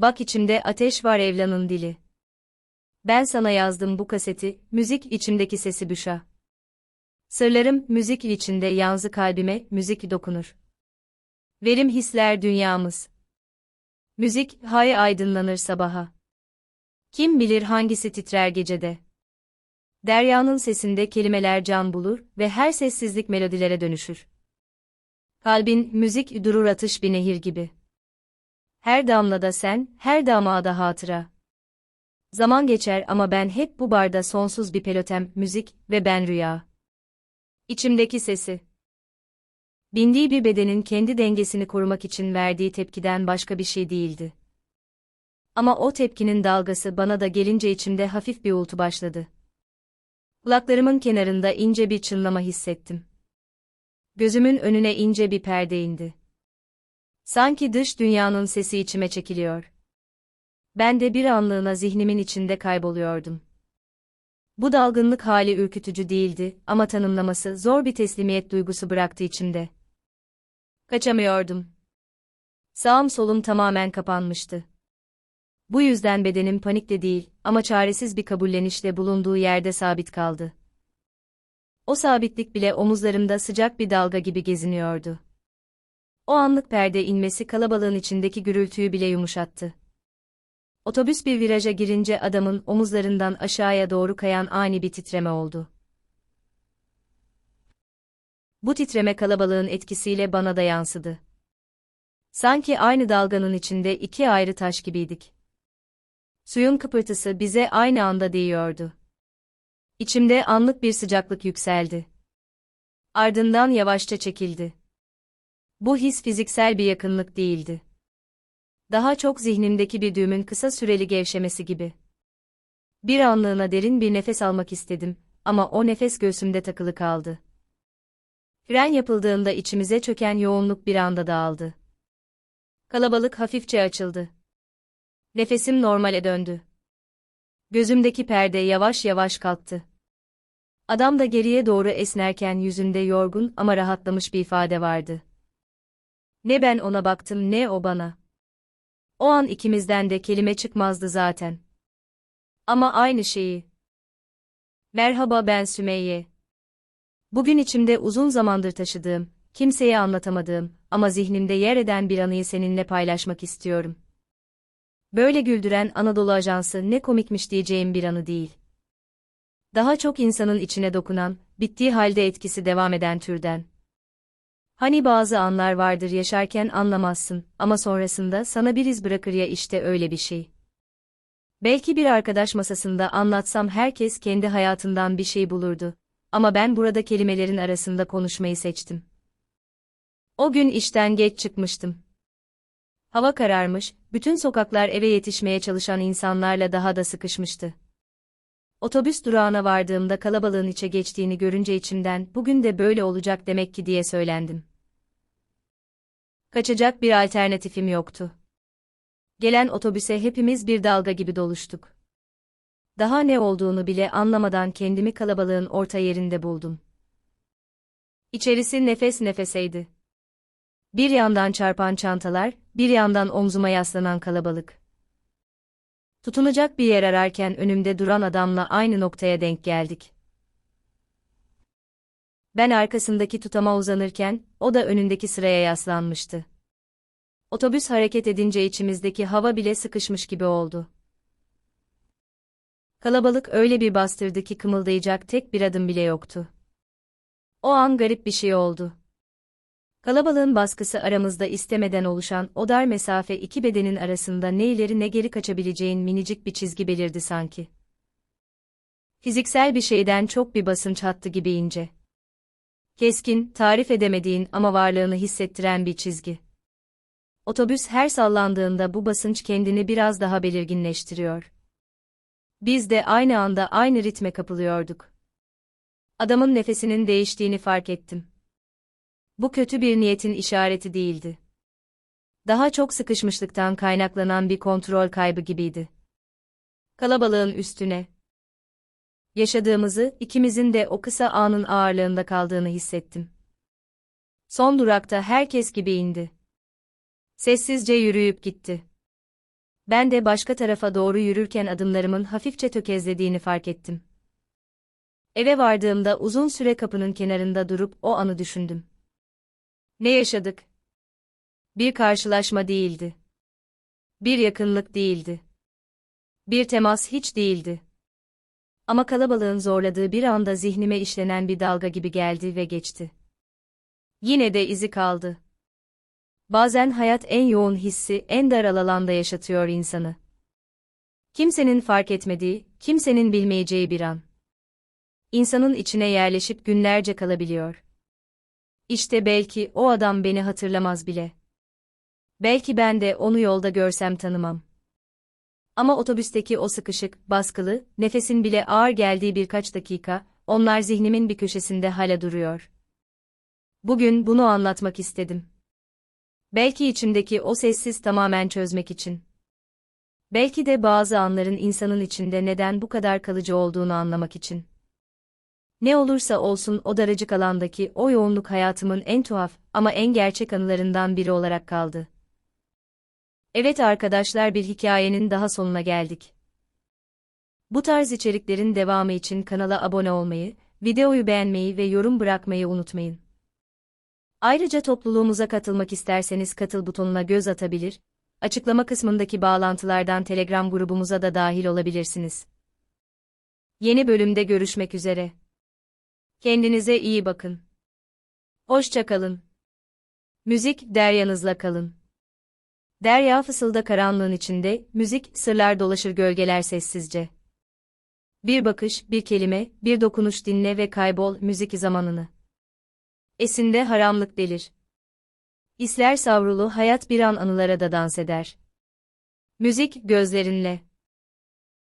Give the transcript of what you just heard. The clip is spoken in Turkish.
Bak içimde ateş var evlanın dili. Ben sana yazdım bu kaseti, müzik içimdeki sesi Büşra. Sırlarım, müzik içinde yanzı kalbime, müzik dokunur. Verim hisler dünyamız. Müzik, hay aydınlanır sabaha. Kim bilir hangisi titrer gecede. Deryanın sesinde kelimeler can bulur ve her sessizlik melodilere dönüşür. Kalbin, müzik durur atış bir nehir gibi. Her damlada sen, her damada hatıra. Zaman geçer ama ben hep bu barda sonsuz bir pelotem, müzik ve ben rüya. İçimdeki sesi. Bindiği bir bedenin kendi dengesini korumak için verdiği tepkiden başka bir şey değildi. Ama o tepkinin dalgası bana da gelince içimde hafif bir uğultu başladı. Kulaklarımın kenarında ince bir çınlama hissettim. Gözümün önüne ince bir perde indi. Sanki dış dünyanın sesi içime çekiliyor. Ben de bir anlığına zihnimin içinde kayboluyordum. Bu dalgınlık hali ürkütücü değildi ama tanımlaması zor bir teslimiyet duygusu bıraktı içimde. Kaçamıyordum. Sağım solum tamamen kapanmıştı. Bu yüzden bedenim panikle değil ama çaresiz bir kabullenişle bulunduğu yerde sabit kaldı. O sabitlik bile omuzlarımda sıcak bir dalga gibi geziniyordu. O anlık perde inmesi kalabalığın içindeki gürültüyü bile yumuşattı. Otobüs bir viraja girince adamın omuzlarından aşağıya doğru kayan ani bir titreme oldu. Bu titreme kalabalığın etkisiyle bana da yansıdı. Sanki aynı dalganın içinde iki ayrı taş gibiydik. Suyun kıpırtısı bize aynı anda değiyordu. İçimde anlık bir sıcaklık yükseldi. Ardından yavaşça çekildi. Bu his fiziksel bir yakınlık değildi. Daha çok zihnimdeki bir düğümün kısa süreli gevşemesi gibi. Bir anlığına derin bir nefes almak istedim ama o nefes göğsümde takılı kaldı. Fren yapıldığında içimize çöken yoğunluk bir anda dağıldı. Kalabalık hafifçe açıldı. Nefesim normale döndü. Gözümdeki perde yavaş yavaş kalktı. Adam da geriye doğru esnerken yüzünde yorgun ama rahatlamış bir ifade vardı. Ne ben ona baktım ne o bana. O an ikimizden de kelime çıkmazdı zaten. Ama aynı şeyi. Merhaba ben Sümeyye. Bugün içimde uzun zamandır taşıdığım, kimseye anlatamadığım ama zihnimde yer eden bir anıyı seninle paylaşmak istiyorum. Böyle güldüren Anadolu Ajansı ne komikmiş diyeceğim bir anı değil. Daha çok insanın içine dokunan, bittiği halde etkisi devam eden türden. Hani bazı anlar vardır yaşarken anlamazsın ama sonrasında sana bir iz bırakır ya işte öyle bir şey. Belki bir arkadaş masasında anlatsam herkes kendi hayatından bir şey bulurdu. Ama ben burada kelimelerin arasında konuşmayı seçtim. O gün işten geç çıkmıştım. Hava kararmış, bütün sokaklar eve yetişmeye çalışan insanlarla daha da sıkışmıştı. Otobüs durağına vardığımda kalabalığın içe geçtiğini görünce içimden bugün de böyle olacak demek ki diye söylendim. Kaçacak bir alternatifim yoktu. Gelen otobüse hepimiz bir dalga gibi doluştuk. Daha ne olduğunu bile anlamadan kendimi kalabalığın orta yerinde buldum. İçerisi nefes nefeseydi. Bir yandan çarpan çantalar, bir yandan omzuma yaslanan kalabalık. Tutunacak bir yer ararken önümde duran adamla aynı noktaya denk geldik. Ben arkasındaki tutama uzanırken, o da önündeki sıraya yaslanmıştı. Otobüs hareket edince içimizdeki hava bile sıkışmış gibi oldu. Kalabalık öyle bir bastırdı ki kımıldayacak tek bir adım bile yoktu. O an garip bir şey oldu. Kalabalığın baskısı aramızda istemeden oluşan o dar mesafe iki bedenin arasında ne ileri ne geri kaçabileceğin minicik bir çizgi belirdi sanki. Fiziksel bir şeyden çok bir basınç hattı gibi ince. Keskin, tarif edemediğin ama varlığını hissettiren bir çizgi. Otobüs her sallandığında bu basınç kendini biraz daha belirginleştiriyor. Biz de aynı anda aynı ritme kapılıyorduk. Adamın nefesinin değiştiğini fark ettim. Bu kötü bir niyetin işareti değildi. Daha çok sıkışmışlıktan kaynaklanan bir kontrol kaybı gibiydi. Kalabalığın üstüne. Yaşadığımızı, ikimizin de o kısa anın ağırlığında kaldığını hissettim. Son durakta herkes gibi indi. Sessizce yürüyüp gitti. Ben de başka tarafa doğru yürürken adımlarımın hafifçe tökezlediğini fark ettim. Eve vardığımda uzun süre kapının kenarında durup o anı düşündüm. Ne yaşadık? Bir karşılaşma değildi. Bir yakınlık değildi. Bir temas hiç değildi. Ama kalabalığın zorladığı bir anda zihnime işlenen bir dalga gibi geldi ve geçti. Yine de izi kaldı. Bazen hayat en yoğun hissi en dar alanda yaşatıyor insanı. Kimsenin fark etmediği, kimsenin bilmeyeceği bir an. İnsanın içine yerleşip günlerce kalabiliyor. İşte belki o adam beni hatırlamaz bile. Belki ben de onu yolda görsem tanımam. Ama otobüsteki o sıkışık, baskılı, nefesin bile ağır geldiği birkaç dakika, onlar zihnimin bir köşesinde hala duruyor. Bugün bunu anlatmak istedim. Belki içimdeki o sessiz tamamen çözmek için. Belki de bazı anların insanın içinde neden bu kadar kalıcı olduğunu anlamak için. Ne olursa olsun o daracık alandaki o yoğunluk hayatımın en tuhaf ama en gerçek anılarından biri olarak kaldı. Evet arkadaşlar bir hikayenin daha sonuna geldik. Bu tarz içeriklerin devamı için kanala abone olmayı, videoyu beğenmeyi ve yorum bırakmayı unutmayın. Ayrıca topluluğumuza katılmak isterseniz katıl butonuna göz atabilir, açıklama kısmındaki bağlantılardan Telegram grubumuza da dahil olabilirsiniz. Yeni bölümde görüşmek üzere. Kendinize iyi bakın. Hoşça kalın. Müzik deryanızla kalın. Derya fısılda karanlığın içinde, müzik, sırlar dolaşır gölgeler sessizce. Bir bakış, bir kelime, bir dokunuş dinle ve kaybol müzik zamanını. Esinde haramlık delir. İsler savrulu hayat bir an anılara da dans eder. Müzik gözlerinle.